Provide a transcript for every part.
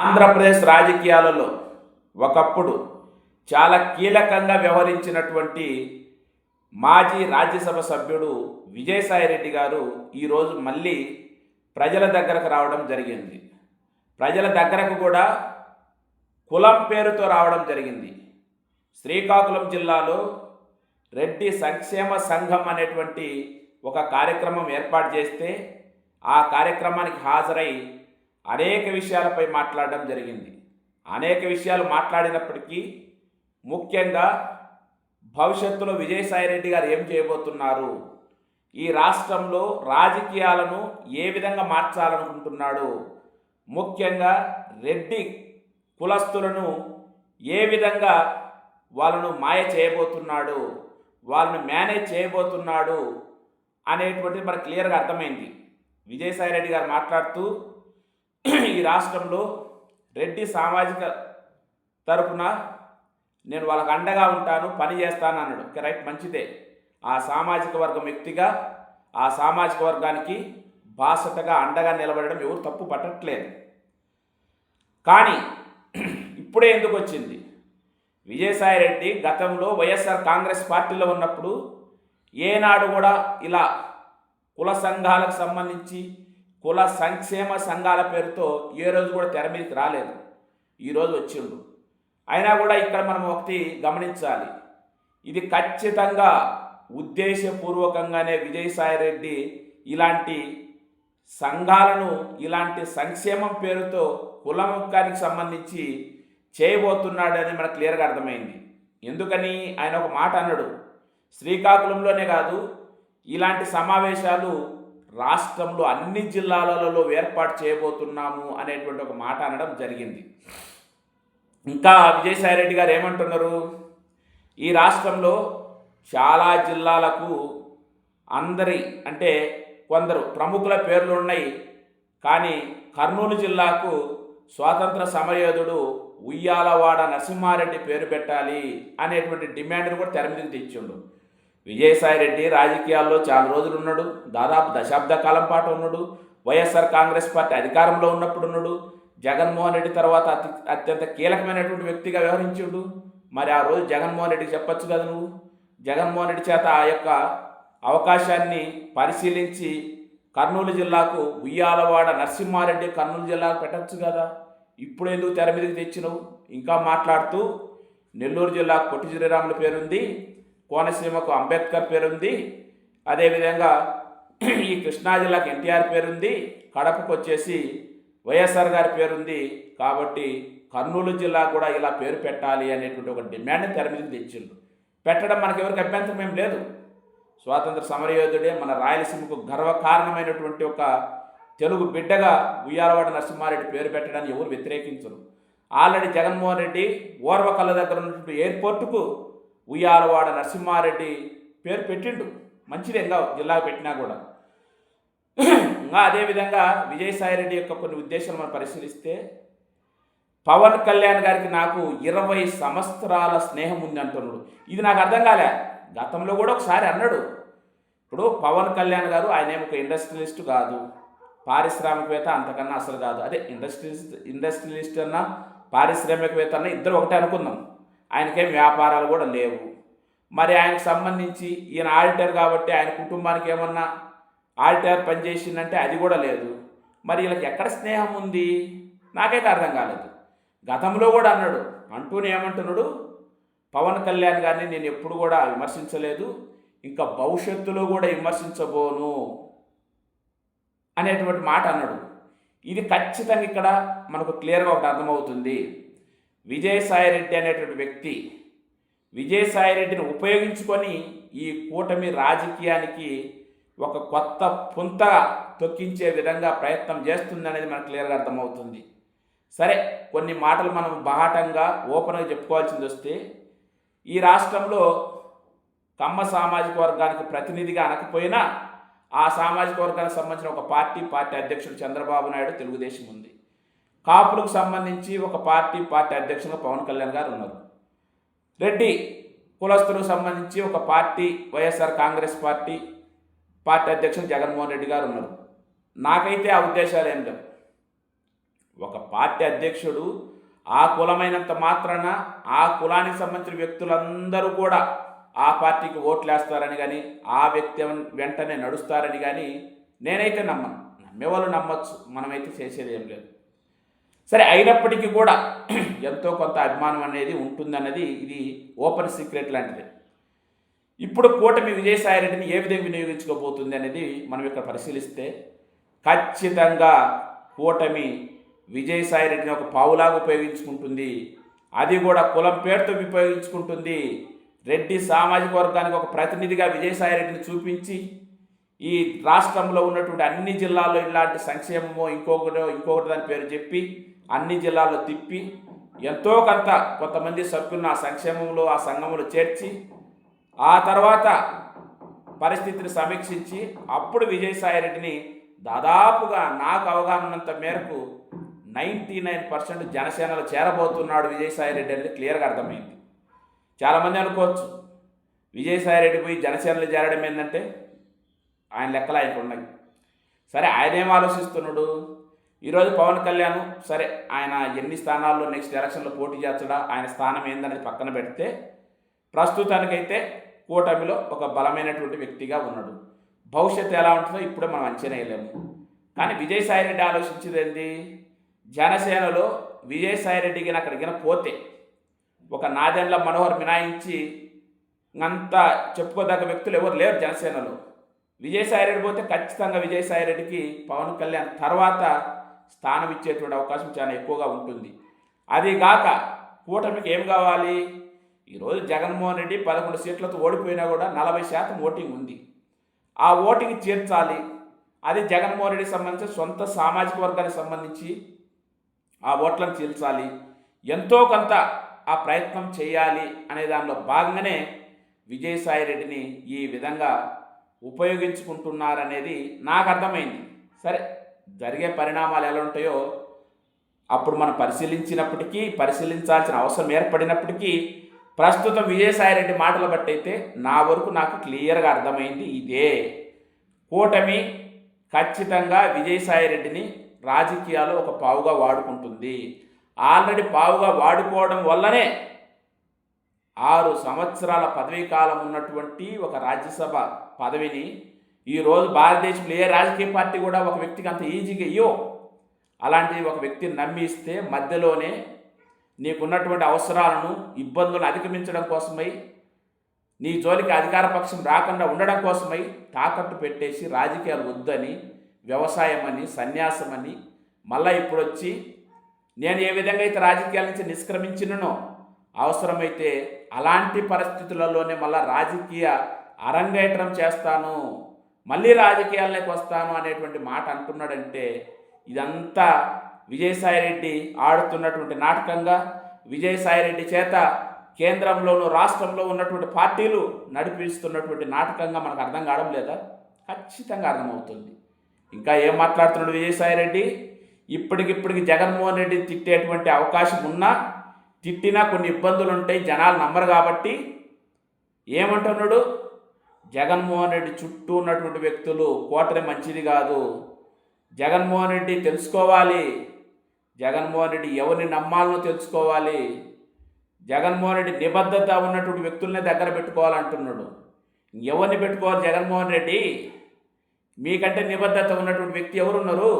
ఆంధ్రప్రదేశ్ రాజకీయాలలో ఒకప్పుడు చాలా కీలకంగా వ్యవహరించినటువంటి మాజీ రాజ్యసభ సభ్యుడు విజయసాయిరెడ్డి గారు ఈరోజు మళ్ళీ ప్రజల దగ్గరకు రావడం జరిగింది. ప్రజల దగ్గరకు కూడా కులం పేరుతో రావడం జరిగింది. శ్రీకాకుళం జిల్లాలో రెడ్డి సంక్షేమ సంఘం అనేటువంటి ఒక కార్యక్రమం ఏర్పాటు చేస్తే ఆ కార్యక్రమానికి హాజరై అనేక విషయాలపై మాట్లాడడం జరిగింది. అనేక విషయాలు మాట్లాడినప్పటికీ ముఖ్యంగా భవిష్యత్తులో విజయసాయిరెడ్డి గారు ఏం చేయబోతున్నారు? ఈ రాష్ట్రంలో రాజకీయాలను ఏ విధంగా మార్చాలనుకుంటున్నాడు? ముఖ్యంగా రెడ్డి కులస్తులను ఏ విధంగా వాళ్ళను మాయ చేయబోతున్నాడు? వాళ్ళని మేనేజ్ చేయబోతున్నాడు? అనేటువంటిది మనకు క్లియర్గా అర్థమైంది. విజయసాయిరెడ్డి గారు మాట్లాడుతూ ఈ రాష్ట్రంలో రెడ్డి సామాజిక తరపున నేను వాళ్ళకి అండగా ఉంటాను పని చేస్తాను అన్నాడు. రైట్ మంచిదే. ఆ సామాజిక వర్గం వ్యక్తిగా ఆ సామాజిక వర్గానికి బాసటగా అండగా నిలబడడం ఎవరు తప్పు పట్టట్లేదు. కానీ ఇప్పుడే ఎందుకు వచ్చింది? విజయసాయిరెడ్డి గతంలో వైఎస్ఆర్ కాంగ్రెస్ పార్టీలో ఉన్నప్పుడు ఏనాడు కూడా ఇలా కుల సంఘాలకు సంబంధించి కుల సంక్షేమ సంఘాల పేరుతో ఏ రోజు కూడా తెర మీదకి రాలేదు. ఈరోజు వచ్చిండు. అయినా కూడా ఇక్కడ మనం ఒకటి గమనించాలి. ఇది ఖచ్చితంగా ఉద్దేశపూర్వకంగానే విజయసాయిరెడ్డి ఇలాంటి సంఘాలను ఇలాంటి సంక్షేమం పేరుతో కులముఖానికి సంబంధించి చేయబోతున్నాడని మనకు క్లియర్గా అర్థమైంది. ఎందుకని? ఆయన ఒక మాట అన్నాడు. శ్రీకాకుళంలోనే కాదు ఇలాంటి సమావేశాలు రాష్ట్రంలో అన్ని జిల్లాలలో ఏర్పాటు చేయబోతున్నాము అనేటువంటి ఒక మాట అనడం జరిగింది. ఇంకా విజయసాయిరెడ్డి గారు ఏమంటున్నారు? ఈ రాష్ట్రంలో చాలా జిల్లాలకు అందరి అంటే కొందరు ప్రముఖుల పేర్లు ఉన్నాయి. కానీ కర్నూలు జిల్లాకు స్వాతంత్ర సమరయోధుడు ఉయ్యాలవాడ నరసింహారెడ్డి పేరు పెట్టాలి అనేటువంటి డిమాండ్ను కూడా తెర మీదకి తెచ్చిండు. విజయసాయిరెడ్డి రాజకీయాల్లో చాలా రోజులు ఉన్నాడు. దాదాపు దశాబ్ద కాలం పాటు ఉన్నాడు. వైఎస్ఆర్ కాంగ్రెస్ పార్టీ అధికారంలో ఉన్నప్పుడు ఉన్నాడు. జగన్మోహన్ రెడ్డి తర్వాత అతి అత్యంత కీలకమైనటువంటి వ్యక్తిగా వ్యవహరించుడు. మరి ఆ రోజు జగన్మోహన్ రెడ్డికి చెప్పొచ్చు కదా నువ్వు? జగన్మోహన్ రెడ్డి చేత ఆ యొక్క అవకాశాన్ని పరిశీలించి కర్నూలు జిల్లాకు ఉయ్యాలవాడ నరసింహారెడ్డి కర్నూలు జిల్లాకు పెట్టచ్చు కదా? ఇప్పుడు ఎందుకు తెర మీదకి తెచ్చినావు. ఇంకా మాట్లాడుతూ నెల్లూరు జిల్లా పొట్టి శ్రీరాముల పేరుంది. కోనసీమకు అంబేద్కర్ పేరుంది. అదేవిధంగా ఈ కృష్ణా జిల్లాకు ఎన్టీఆర్ పేరుంది. కడపకు వచ్చేసి వైఎస్ఆర్ గారి పేరుంది. కాబట్టి కర్నూలు జిల్లా కూడా ఇలా పేరు పెట్టాలి అనేటువంటి ఒక డిమాండ్ తెర మీద తెచ్చిండు పెట్టడం మనకి ఎవరికి అభ్యంతరం ఏం లేదు. స్వాతంత్ర సమరయోధుడే మన రాయలసీమకు గర్వకారణమైనటువంటి ఒక తెలుగు బిడ్డగా ఉయ్యాలవాడ నరసింహారెడ్డి పేరు పెట్టడాన్ని ఎవరు వ్యతిరేకించరు. ఆల్రెడీ జగన్మోహన్ రెడ్డి ఓర్వకల్ల దగ్గర ఉన్నటువంటి ఎయిర్పోర్టుకు ఉయ్యాలవాడ నరసింహారెడ్డి పేరు పెట్టిండు. మంచిదే ఇంకా జిల్లాకు పెట్టినా కూడా. ఇంకా అదేవిధంగా విజయసాయిరెడ్డి యొక్క కొన్ని ఉద్దేశాలు మనం పరిశీలిస్తే పవన్ కళ్యాణ్ గారికి నాకు ఇరవై సంవత్సరాల స్నేహం ఉంది అంటున్నాడు. ఇది నాకు అర్థం కాలే. గతంలో కూడా ఒకసారి అన్నాడు. ఇప్పుడు పవన్ కళ్యాణ్ గారు ఆయన ఏమి ఒక ఇండస్ట్రియలిస్ట్ కాదు. పారిశ్రామికవేత్త అంతకన్నా అసలు కాదు. అదే ఇండస్ట్రియలిస్ట్ ఇండస్ట్రియలిస్ట్ అన్న పారిశ్రామికవేత్త అన్న ఇద్దరు ఒకటే అనుకుందాం. ఆయనకేం వ్యాపారాలు కూడా లేవు. మరి ఆయనకు సంబంధించి ఈయన ఆడిటర్ కాబట్టి ఆయన కుటుంబానికి ఏమన్నా ఆడిటర్ పనిచేసిందంటే అది కూడా లేదు. మరి వీళ్ళకి ఎక్కడ స్నేహం ఉంది? నాకైతే అర్థం కాలేదు. గతంలో కూడా అన్నాడు అంటూనే ఏమంటున్నాడు పవన్ కళ్యాణ్ గారిని నేను ఎప్పుడు కూడా విమర్శించలేదు ఇంకా భవిష్యత్తులో కూడా విమర్శించబోను అనేటువంటి మాట అన్నాడు. ఇది ఖచ్చితంగా ఇక్కడ మనకు క్లియర్గా ఒకటి అర్థమవుతుంది. విజయసాయిరెడ్డి అనేటువంటి వ్యక్తి విజయసాయిరెడ్డిని ఉపయోగించుకొని ఈ కూటమి రాజకీయానికి ఒక కొత్త పుంత తొక్కించే విధంగా ప్రయత్నం చేస్తుందనేది మనకు క్లియర్గా అర్థమవుతుంది. సరే కొన్ని మాటలు మనం బాహటంగా ఓపెన్గా చెప్పుకోవాల్సింది వస్తే ఈ రాష్ట్రంలో కమ్మ సామాజిక వర్గానికి ప్రతినిధిగా అనకపోయినా ఆ సామాజిక వర్గానికి సంబంధించిన ఒక పార్టీ పార్టీ అధ్యక్షుడు చంద్రబాబు నాయుడు తెలుగుదేశం ఉంది. కాపులకు సంబంధించి ఒక పార్టీ పార్టీ అధ్యక్షులుగా పవన్ కళ్యాణ్ గారు ఉన్నారు. రెడ్డి కులస్తులకు సంబంధించి ఒక party YSR Congress party party అధ్యక్షులు జగన్మోహన్ రెడ్డి గారు ఉన్నారు. నాకైతే ఆ ఉద్దేశాలు ఏం లేవు. ఒక పార్టీ అధ్యక్షుడు ఆ కులమైనంత మాత్రాన ఆ కులానికి సంబంధించిన వ్యక్తులందరూ కూడా ఆ పార్టీకి ఓట్లేస్తారని కానీ ఆ వ్యక్తి వెంటనే నడుస్తారని కానీ నేనైతే నమ్మను. నమ్మేవాళ్ళు నమ్మచ్చు. మనమైతే చేసేది ఏం లేదు. సరే అయినప్పటికీ కూడా ఎంతో కొంత అభిమానం అనేది ఉంటుందన్నది ఇది ఓపెన్ సీక్రెట్ లాంటిది. ఇప్పుడు కూటమి విజయసాయిరెడ్డిని ఏ విధంగా వినియోగించుకోబోతుంది అనేది మనం ఇక్కడ పరిశీలిస్తే ఖచ్చితంగా కూటమి విజయసాయిరెడ్డిని ఒక పావులాగా ఉపయోగించుకుంటుంది. అది కూడా కులం పేరుతో ఉపయోగించుకుంటుంది రెడ్డి సామాజిక వర్గానికి ఒక ప్రతినిధిగా విజయసాయిరెడ్డిని చూపించి ఈ రాష్ట్రంలో ఉన్నటువంటి అన్ని జిల్లాల్లో ఇలాంటి సంక్షేమమో ఇంకొకటో ఇంకొకటి దాని పేరు చెప్పి అన్ని జిల్లాల్లో తిప్పి ఎంతో కొంత కొంతమంది సభ్యులను ఆ సంక్షేమంలో ఆ సంఘంలో చేర్చి ఆ తర్వాత పరిస్థితిని సమీక్షించి అప్పుడు విజయసాయిరెడ్డిని దాదాపుగా నాకు అవగాహన ఉన్నంత మేరకు నైంటీ నైన్ పర్సెంట్ జనసేనలో చేరబోతున్నాడు విజయసాయిరెడ్డి అనేది క్లియర్గా అర్థమైంది. చాలామంది అనుకోవచ్చు విజయసాయిరెడ్డి పోయి జనసేనలో చేరడం ఏంటంటే ఆయన లెక్కలు ఆయనకు ఉన్నాయి. సరే ఆయన ఏం ఆలోచిస్తున్నాడు? ఈరోజు పవన్ కళ్యాణ్ సరే ఆయన ఎన్ని స్థానాల్లో నెక్స్ట్ ఎలక్షన్లో పోటీ చేస్తాడా ఆయన స్థానం ఏందనేది పక్కన పెడితే ప్రస్తుతానికైతే కూటమిలో ఒక బలమైనటువంటి వ్యక్తిగా ఉన్నాడు. భవిష్యత్తు ఎలా ఉంటుందో ఇప్పుడే మనం అంచనా వేయలేము. కానీ విజయసాయిరెడ్డి ఆలోచించేది ఏంది? జనసేనలో విజయసాయిరెడ్డికి అక్కడికి పోతే ఒక నాదెండ్ల మనోహర్ మినాయించి అంత చెప్పుకోదగ్గ వ్యక్తులు ఎవరు లేరు జనసేనలో. విజయసాయిరెడ్డి పోతే ఖచ్చితంగా విజయసాయిరెడ్డికి పవన్ కళ్యాణ్ తర్వాత స్థానం ఇచ్చేటువంటి అవకాశం చాలా ఎక్కువగా ఉంటుంది. అది కాక కూటమికి ఏం కావాలి? ఈరోజు జగన్మోహన్ రెడ్డి పదకొండు సీట్లతో ఓడిపోయినా కూడా నలభై శాతం ఓటింగ్ ఉంది. ఆ ఓటింగ్ చేర్చాలి అది జగన్మోహన్ రెడ్డికి సంబంధించి సొంత సామాజిక వర్గానికి సంబంధించి ఆ ఓట్లను చీల్చాలి ఎంతో కొంత ఆ ప్రయత్నం చేయాలి అనే దానిలో భాగంగానే విజయసాయి రెడ్డిని ఈ విధంగా ఉపయోగించుకుంటున్నారనేది నాకు అర్థమైంది. సరే జరిగే పరిణామాలు ఎలా ఉంటాయో అప్పుడు మనం పరిశీలించినప్పటికీ పరిశీలించాల్సిన అవసరం ఏర్పడినప్పటికీ ప్రస్తుతం విజయసాయిరెడ్డి మాటలు బట్టి అయితే నా వరకు నాకు క్లియర్గా అర్థమైంది ఇదే. కూటమి ఖచ్చితంగా విజయసాయిరెడ్డిని రాజకీయాలు ఒక పావుగా వాడుకుంటుంది. ఆల్రెడీ పావుగా వాడుకోవడం వల్లనే ఆరు సంవత్సరాల పదవీ కాలం ఉన్నటువంటి ఒక రాజ్యసభ పదవిని ఈరోజు భారతదేశంలో ఏ రాజకీయ పార్టీ కూడా ఒక వ్యక్తికి అంత ఈజీగా ఇయ్యో. అలాంటి ఒక వ్యక్తిని నమ్మిస్తే మధ్యలోనే నీకున్నటువంటి అవసరాలను ఇబ్బందులను అధిగమించడం కోసమై నీ జోలికి అధికార పక్షం రాకుండా ఉండడం కోసమై తాకట్టు పెట్టేసి రాజకీయాలు వద్దని వ్యవసాయం అని సన్యాసం అని మళ్ళీ ఇప్పుడు వచ్చి నేను ఏ విధంగా అయితే రాజకీయాల నుంచి నిష్క్రమించిననో అవసరమైతే అలాంటి పరిస్థితులలోనే మళ్ళీ రాజకీయ అరంగేట్రం చేస్తాను మళ్ళీ రాజకీయాల్లోకి వస్తాను అనేటువంటి మాట అంటున్నాడంటే ఇదంతా విజయసాయిరెడ్డి ఆడుతున్నటువంటి నాటకంగా విజయసాయిరెడ్డి చేత కేంద్రంలోను రాష్ట్రంలో ఉన్నటువంటి పార్టీలు నడిపిస్తున్నటువంటి నాటకంగా మనకు అర్థం కావడం లేదా? ఖచ్చితంగా అర్థమవుతుంది. ఇంకా ఏం మాట్లాడుతున్నాడు విజయసాయిరెడ్డి? ఇప్పటికిప్పటికి జగన్మోహన్ రెడ్డి తిట్టేటువంటి అవకాశం ఉన్నా తిట్టినా కొన్ని ఇబ్బందులు ఉంటాయి జనాలు నమ్మరు కాబట్టి ఏమంటున్నాడు? జగన్మోహన్ రెడ్డి చుట్టూ ఉన్నటువంటి వ్యక్తులు కోటరి మంచిది కాదు. జగన్మోహన్ రెడ్డి తెలుసుకోవాలి. జగన్మోహన్ రెడ్డి ఎవరిని నమ్మాలనో తెలుసుకోవాలి. జగన్మోహన్ రెడ్డి నిబద్ధత ఉన్నటువంటి వ్యక్తులనే దగ్గర పెట్టుకోవాలంటున్నాడు. ఎవరిని పెట్టుకోవాలి జగన్మోహన్ రెడ్డి? మీకంటే నిబద్ధత ఉన్నటువంటి వ్యక్తి ఎవరున్నారు?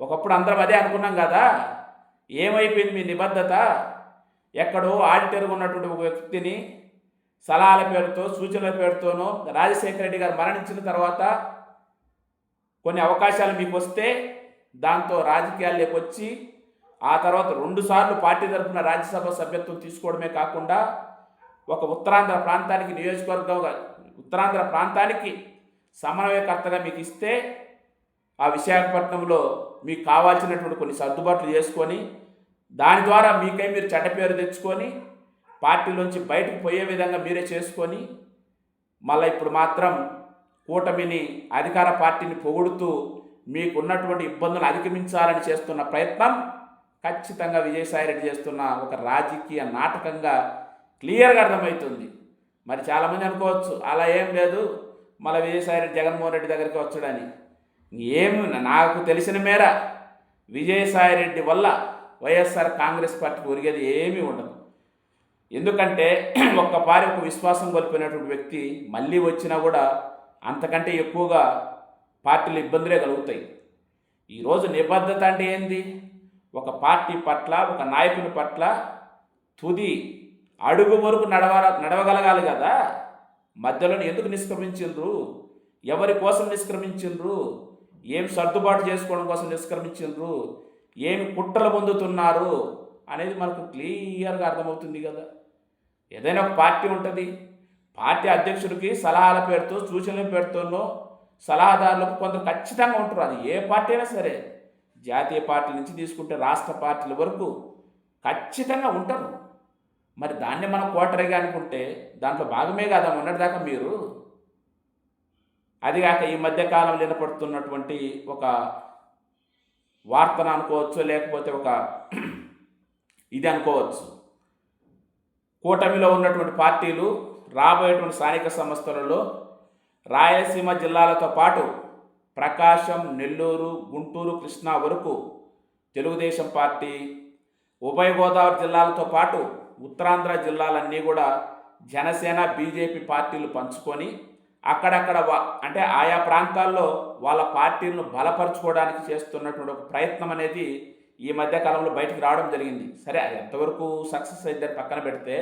ఒకప్పుడు అందరం అదే అనుకున్నాం కదా. ఏమైపోయింది మీ నిబద్ధత? ఎక్కడో ఆడిటర్గా ఉన్నటువంటి ఒక వ్యక్తిని సలహాల పేరుతో సూచనల పేరుతోనో రాజశేఖర రెడ్డి గారు మరణించిన తర్వాత కొన్ని అవకాశాలు మీకు వస్తే దాంతో రాజకీయాల్లోకి వచ్చి ఆ తర్వాత రెండుసార్లు పార్టీ తరఫున రాజ్యసభ సభ్యత్వం తీసుకోవడమే కాకుండా ఒక ఉత్తరాంధ్ర ప్రాంతానికి నియోజకవర్గంగా ఉత్తరాంధ్ర ప్రాంతానికి సమన్వయకర్తగా మీకు ఇస్తే ఆ విశాఖపట్నంలో మీకు కావాల్సినటువంటి కొన్ని సర్దుబాట్లు చేసుకొని దాని ద్వారా మీకై మీరు చెడ్డ పేరు తెచ్చుకొని పార్టీలోంచి బయటకు పోయే విధంగా మీరే చేసుకొని మళ్ళీ ఇప్పుడు మాత్రం కూటమిని అధికార పార్టీని పొగుడుతూ మీకు ఉన్నటువంటి ఇబ్బందులు అధిగమించాలని చేస్తున్న ప్రయత్నం ఖచ్చితంగా విజయసాయిరెడ్డి చేస్తున్న ఒక రాజకీయ నాటకంగా క్లియర్గా అర్థమవుతుంది. మరి చాలామంది అనుకోవచ్చు అలా ఏం లేదు మళ్ళీ విజయసాయిరెడ్డి జగన్మోహన్ రెడ్డి దగ్గరికి వచ్చాడని. ఏమి నాకు తెలిసిన మేర విజయసాయిరెడ్డి వల్ల వైఎస్ఆర్ కాంగ్రెస్ పార్టీకి ఒరిగేది ఏమీ ఉండదు. ఎందుకంటే ఒక్కపారి ఒక విశ్వాసం కోల్పోయినటువంటి వ్యక్తి మళ్ళీ వచ్చినా కూడా అంతకంటే ఎక్కువగా పార్టీలు ఇబ్బందులే కలుగుతాయి. ఈరోజు నిబద్ధత అంటే ఏంది? ఒక పార్టీ పట్ల ఒక నాయకుని పట్ల తుది అడుగు వరకు నడవ నడవగలగాలి కదా? మధ్యలో ఎందుకు నిష్క్రమించిండ్రు? ఎవరి కోసం నిష్క్రమించిండ్రు? ఏం సర్దుబాటు చేసుకోవడం కోసం నిష్క్రమించిండ్రు? ఏమి కుట్రలు పొందుతున్నారు? అనేది మనకు క్లియర్గా అర్థమవుతుంది కదా. ఏదైనా ఒక పార్టీ ఉంటుంది పార్టీ అధ్యక్షుడికి సలహాల పేరుతో సూచనల పేరుతోనో సలహాదారులకు కొందరు ఖచ్చితంగా ఉంటారు. అది ఏ పార్టీ అయినా సరే జాతీయ పార్టీ నుంచి తీసుకుంటే రాష్ట్ర పార్టీల వరకు ఖచ్చితంగా ఉంటారు. మరి దాన్ని మనం కోటరీగా అనుకుంటే దాంట్లో భాగమే కదా? ఉన్నట్టుదాకా మీరు అదిగాక ఈ మధ్యకాలం వినపడుతున్నటువంటి ఒక వార్తను అనుకోవచ్చు లేకపోతే ఒక ఇది అనుకోవచ్చు. కూటమిలో ఉన్నటువంటి పార్టీలు రాబోయేటువంటి స్థానిక సంస్థలలో రాయలసీమ జిల్లాలతో పాటు ప్రకాశం నెల్లూరు గుంటూరు కృష్ణా వరకు తెలుగుదేశం పార్టీ ఉభయ గోదావరి జిల్లాలతో పాటు ఉత్తరాంధ్ర జిల్లాలన్నీ కూడా జనసేన బీజేపీ పార్టీలు పంచుకొని అక్కడక్కడ వా- అంటే ఆయా ప్రాంతాల్లో వాళ్ళ పార్టీలను బలపరచుకోవడానికి చేస్తున్నటువంటి ఒక ప్రయత్నం అనేది ఈ మధ్య కాలంలో బయటకు రావడం జరిగింది. సరే అది ఎంతవరకు సక్సెస్ అయిందని పక్కన పెడితే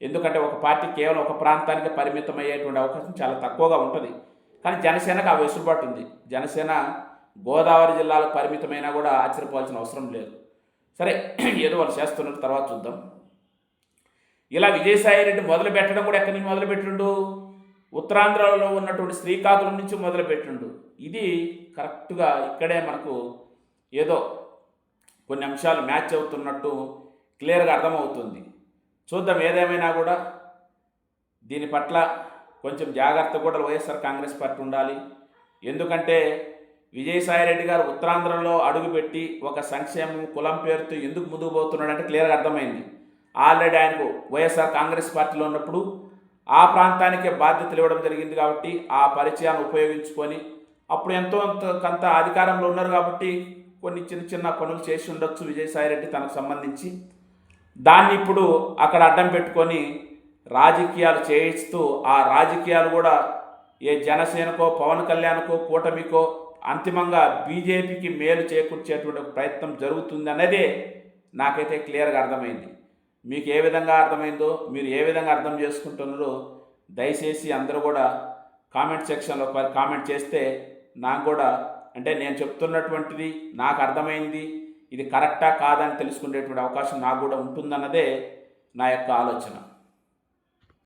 ఎందుకంటే ఒక పార్టీ కేవలం ఒక ప్రాంతానికి పరిమితం అయ్యేటువంటి అవకాశం చాలా తక్కువగా ఉంటుంది. కానీ జనసేనకు ఆ వెసులుబాటు ఉంది. జనసేన గోదావరి జిల్లాలకు పరిమితమైనా కూడా ఆశ్చర్యపోవాల్సిన అవసరం లేదు. సరే ఏదో వాళ్ళు చేస్తున్నారు తర్వాత చూద్దాం. ఇలా విజయసాయి రెడ్డి మొదలు పెట్టడం కూడా ఎక్కడి నుంచి మొదలుపెట్టిండు? ఉత్తరాంధ్రలో ఉన్నటువంటి శ్రీకాకుళం నుంచి మొదలు పెట్టిండు ఇది కరెక్ట్గా ఇక్కడే మనకు ఏదో కొన్ని అంశాలు మ్యాచ్ అవుతున్నట్టు క్లియర్గా అర్థమవుతుంది. చూద్దాం ఏదేమైనా కూడా దీని పట్ల కొంచెం జాగ్రత్త కూడా వైఎస్ఆర్ కాంగ్రెస్ పార్టీ ఉండాలి. ఎందుకంటే విజయసాయిరెడ్డి గారు ఉత్తరాంధ్రలో అడుగుపెట్టి ఒక సంక్షేమం కులం పేరుతో ఎందుకు ముందుకు పోతున్నాడంటే క్లియర్గా అర్థమైంది. ఆల్రెడీ ఆయనకు వైఎస్ఆర్ కాంగ్రెస్ పార్టీలో ఉన్నప్పుడు ఆ ప్రాంతానికే బాధ్యతలు ఇవ్వడం జరిగింది కాబట్టి ఆ పరిచయాన్ని ఉపయోగించుకొని అప్పుడు ఎంతో అంత కొంత అధికారంలో ఉన్నారు కాబట్టి కొన్ని చిన్న చిన్న పనులు చేసి ఉండొచ్చు విజయసాయిరెడ్డి తనకు సంబంధించి. దాన్ని ఇప్పుడు అక్కడ అడ్డం పెట్టుకొని రాజకీయాలు చేయిస్తూ ఆ రాజకీయాలు కూడా ఏ జనసేనకో పవన్ కళ్యాణ్కో కూటమికో అంతిమంగా బీజేపీకి మేలు చేకూర్చేటువంటి ప్రయత్నం జరుగుతుంది అనేది నాకైతే క్లియర్గా అర్థమైంది. మీకు ఏ విధంగా అర్థమైందో మీరు ఏ విధంగా అర్థం చేసుకుంటున్నారో దయచేసి అందరూ కూడా కామెంట్ సెక్షన్లో ప- కామెంట్ చేస్తే నాకు కూడా అంటే నేను చెప్తున్నటువంటిది నాకు అర్థమైంది ఇది కరెక్టా కాదని తెలుసుకునేటువంటి అవకాశం నాకు కూడా ఉంటుందన్నదే నా యొక్క ఆలోచన.